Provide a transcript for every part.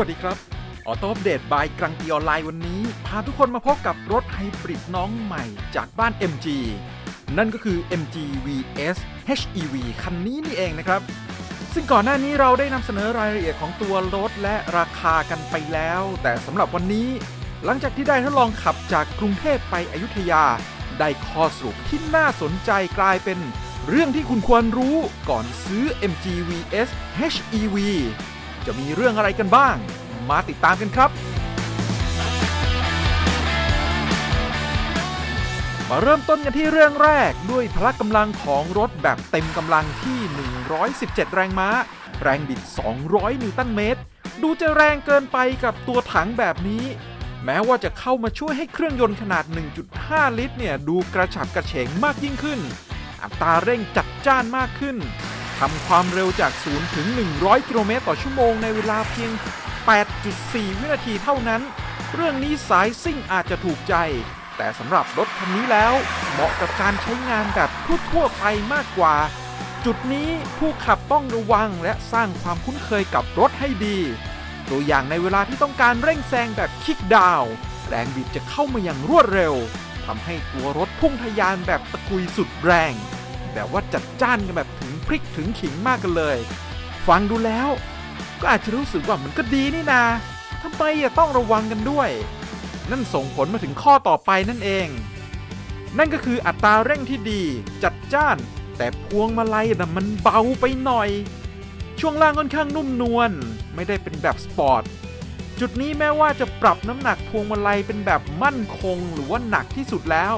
วัสดีครับ ออโต้อัปเดตบายกรังกีออนไลน์วันนี้ พาทุกคนมาพบกับรถไฮบริดน้องใหม่จากบ้าน MG นั่นก็คือ MG VS HEV คันนี้นี่เองนะครับ ซึ่งก่อนหน้านี้เราได้นำเสนอรายละเอียดของตัวรถและราคากันไปแล้ว แต่สำหรับวันนี้ หลังจากที่ได้ทดลองขับจากกรุงเทพไปอยุธยา ได้ข้อสรุปที่น่าสนใจกลายเป็น เรื่องที่คุณควรรู้ก่อนซื้อ MG VS HEV จะมีเรื่องอะไรกันบ้าง มาติดตามกันครับ มาเริ่มต้นกันที่เรื่องแรกด้วยพละกำลังของรถแบบเต็มกำลังที่ 117 แรงม้า แรงบิด 200 นิวตันเมตร ดูจะแรงเกินไปกับตัวถังแบบนี้ แม้ว่าจะเข้ามาช่วยให้เครื่องยนต์ขนาด 1.5 ลิตรเนี่ยดูกระฉับกระเฉงมากยิ่งขึ้น อัตราเร่งจัดจ้านมากขึ้นทำความเร็วจาก 0 ถึง 100 กิโลเมตรต่อชั่วโมงในเวลาเพียง 8.4 วินาทีเท่านั้น เรื่องนี้สายซิ่งอาจจะถูกใจ แต่สำหรับรถคันนี้แล้วเหมาะกับการใช้งานแบบทั่วๆไปมากกว่า จุดนี้ผู้ขับต้องระวังและสร้างความคุ้นเคยกับรถให้ดี ตัวอย่างในเวลาที่ต้องการเร่งแซงแบบคิกดาวแรงบิดจะเข้ามาอย่างรวดเร็วทำให้ตัวรถพุ่งทะยานแบบตะกุยสุดแรงแบบว่าจัดจ้านกันแบบถึงพริกถึงขิงมากกันเลย ฟังดูแล้ว ก็อาจจะรู้สึกว่ามันก็ดีนี่นาทำไมอย่าต้องระวังกันด้วย นั่นส่งผลมาถึงข้อต่อไปนั่นเอง นั่นก็คืออัตราเร่งที่ดี จัดจ้าน แต่พวงมาลัยน่ะมันเบาไปหน่อย ช่วงล่างค่อนข้างนุ่มนวลไม่ได้เป็นแบบสปอร์ตจุดนี้แม้ว่าจะปรับน้ำหนักพวงมาลัยเป็นแบบมั่นคงหรือว่าหนักที่สุดแล้ว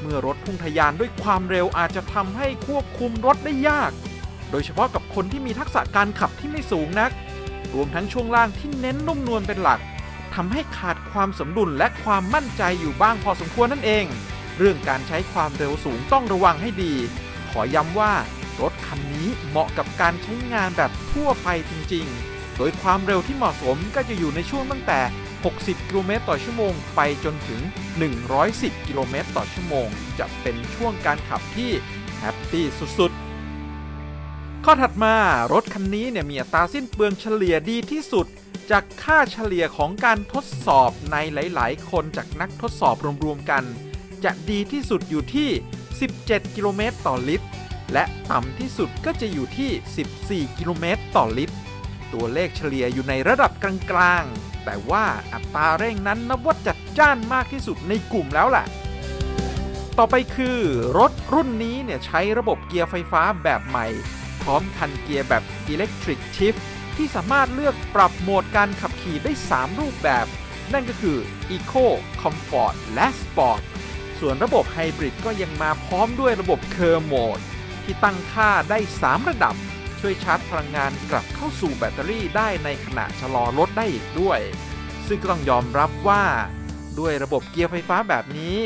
เมื่อรถพุ่งทะยานด้วยความเร็วอาจจะทำให้ควบคุมรถได้ยาก โดยเฉพาะกับคนที่มีทักษะการขับที่ไม่สูงนัก รวมทั้งช่วงล่างที่เน้นนุ่มนวลเป็นหลักทำให้ขาดความสมดุลและความมั่นใจอยู่บ้างพอสมควรนั่นเอง เรื่องการใช้ความเร็วสูงต้องระวังให้ดี ขอย้ำว่ารถคันนี้เหมาะกับการใช้งานแบบทั่วไปจริงๆ โดยความเร็วที่เหมาะสมก็จะอยู่ในช่วงตั้งแต่ 60 กิโลเมตรต่อชั่วโมง ไปจนถึง 110 กิโลเมตรต่อชั่วโมง จะเป็นช่วงการขับที่แฮปปี้สุดๆ ข้อถัดมารถคันนี้เนี่ยมีอัตราสิ้นเปลืองเฉลี่ยดีที่สุด จากค่าเฉลี่ยของการทดสอบในหลาย ๆ คนจากนักทดสอบรวม ๆ กัน จะดีที่สุดอยู่ที่ 17 กิโลเมตรต่อลิตร และต่ำที่สุดก็จะอยู่ที่ 14 กิโลเมตรต่อลิตร ตัวเลขเฉลี่ยอยู่ในระดับกลางๆ แต่ว่าอัตราเร่งนั้นนับว่าจัดจ้านมากที่สุดในกลุ่มแล้วแหละต่อไปคือ รถรุ่นนี้เนี่ยใช้ระบบเกียร์ไฟฟ้าแบบใหม่ พร้อมคันเกียร์แบบ Electric Shift ที่สามารถเลือกปรับโหมดการขับขี่ได้ 3 รูปแบบ นั่นก็คือ Eco Comfort และ Sport ส่วนระบบไฮบริดก็ยังมาพร้อมด้วยระบบ Curve Mode ที่ตั้งค่าได้ 3 ระดับ ช่วยชาร์จพลังงานกลับเข้าสู่แบตเตอรี่ได้ในขณะชะลอรถได้อีกด้วย ซึ่งก็ต้องยอมรับว่า ด้วยระบบเกียร์ไฟฟ้าแบบนี้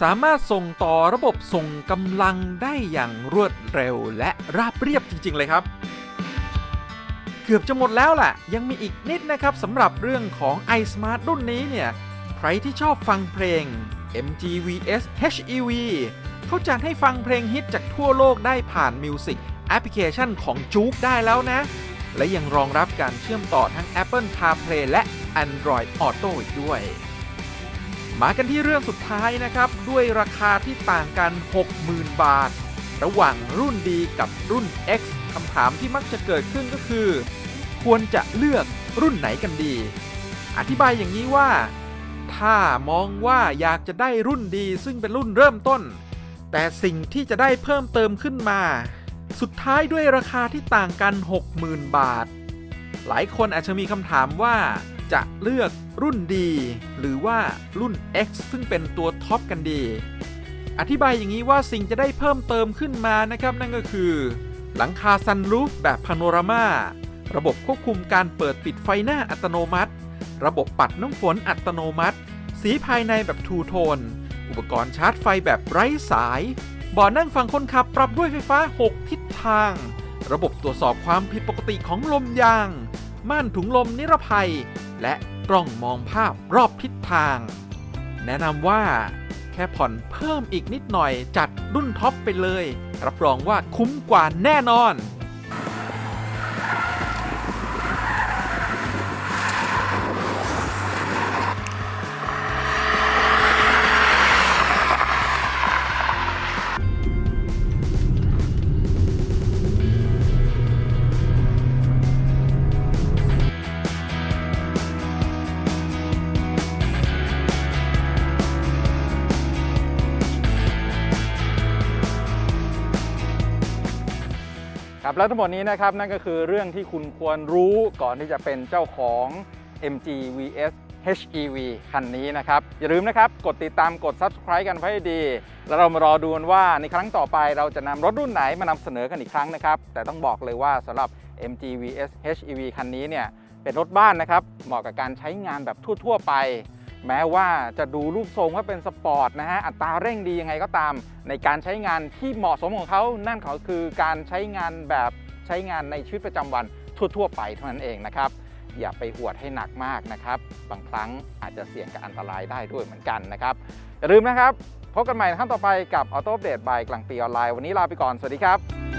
สามารถส่งต่อระบบส่งกำลังได้อย่างรวดเร็วและราบเรียบจริง ๆ เลยครับ เกือบจะหมดแล้วแหละยังมีอีกนิดนะครับสำหรับเรื่องของ iSmart รุ่นนี้เนี่ย ใครที่ชอบฟังเพลง MG VS HEV เขาจัดให้ฟังเพลงฮิตจากทั่วโลกได้ผ่านมิวสิกแอปพลิเคชันของจู๊กได้แล้วนะ และยังรองรับการเชื่อมต่อทั้ง Apple CarPlay และ Android Auto อีกด้วย มากันที่เรื่องสุดท้ายนะครับ ด้วยราคาที่ต่างกัน 60,000 บาท ระหว่างรุ่นดีกับรุ่น X คำถามที่มักจะเกิดขึ้นก็คือ ควรจะเลือกรุ่นไหนกันดี อธิบายอย่างนี้ว่า ถ้ามองว่าอยากจะได้รุ่นดีซึ่งเป็นรุ่นเริ่มต้น แต่สิ่งที่จะได้เพิ่มเติมขึ้นมา สุดท้ายด้วยราคาที่ต่างกัน 60,000 บาท หลายคนอาจจะมีคำถามว่า จะเลือกรุ่นดีหรือว่ารุ่น X ซึ่งเป็นตัวท็อปกันดี อธิบายอย่างนี้ว่าสิ่งจะได้เพิ่มเติมขึ้นมานะครับ นั่นก็คือ หลังคาซันรูฟแบบพาโนรามาระบบควบคุมการเปิดปิดไฟหน้าอัตโนมัติ ระบบปัดน้ำฝนอัตโนมัติ สีภายในแบบทูโทน อุปกรณ์ชาร์จไฟแบบไร้สายเบาะนั่งฝั่งคนขับปรับด้วยไฟฟ้า 6 ทิศทาง ระบบตรวจสอบความผิดปกติของลมยาง ม่านถุงลมนิรภัย และกล้องมองภาพรอบทิศทาง แนะนำว่าแค่ผ่อนเพิ่มอีกนิดหน่อยจัดรุ่นท็อปไปเลย รับรองว่าคุ้มกว่าแน่นอน ครับแล้วทั้งหมดนี้นะครับนั่นก็คือเรื่องที่คุณควรรู้ก่อนที่จะเป็นเจ้าของ MG VS HEV คันนี้นะครับ อย่าลืมนะครับ กดติดตามกด Subscribe กันไว้ให้ดี แล้วเรามารอดูกันว่าในครั้งต่อไปเราจะนำรถรุ่นไหนมานำเสนอกันอีกครั้งนะครับ แต่ต้องบอกเลยว่าสำหรับ MG VS HEV คันนี้เนี่ยเป็นรถบ้านนะครับ เหมาะกับการใช้งานแบบทั่ว ๆ ไป แม้ว่าจะดูรูปทรงว่าเป็นสปอร์ตนะฮะอัตราเร่งดียังไงก็ตาม ในการใช้งานที่เหมาะสมของเขานั่นเขาคือการใช้งานแบบใช้งานในชีวิตประจำวันทั่ว ๆ ไปเท่านั้นเองนะครับอย่าไปหวดให้หนักมากนะครับ บางครั้งอาจจะเสี่ยงกับอันตรายได้ด้วยเหมือนกันนะครับ อย่าลืมนะครับ พบกันใหม่ในครั้งต่อไปกับ Auto Update by กลางปีออนไลน์ วันนี้ลาไปก่อน สวัสดีครับ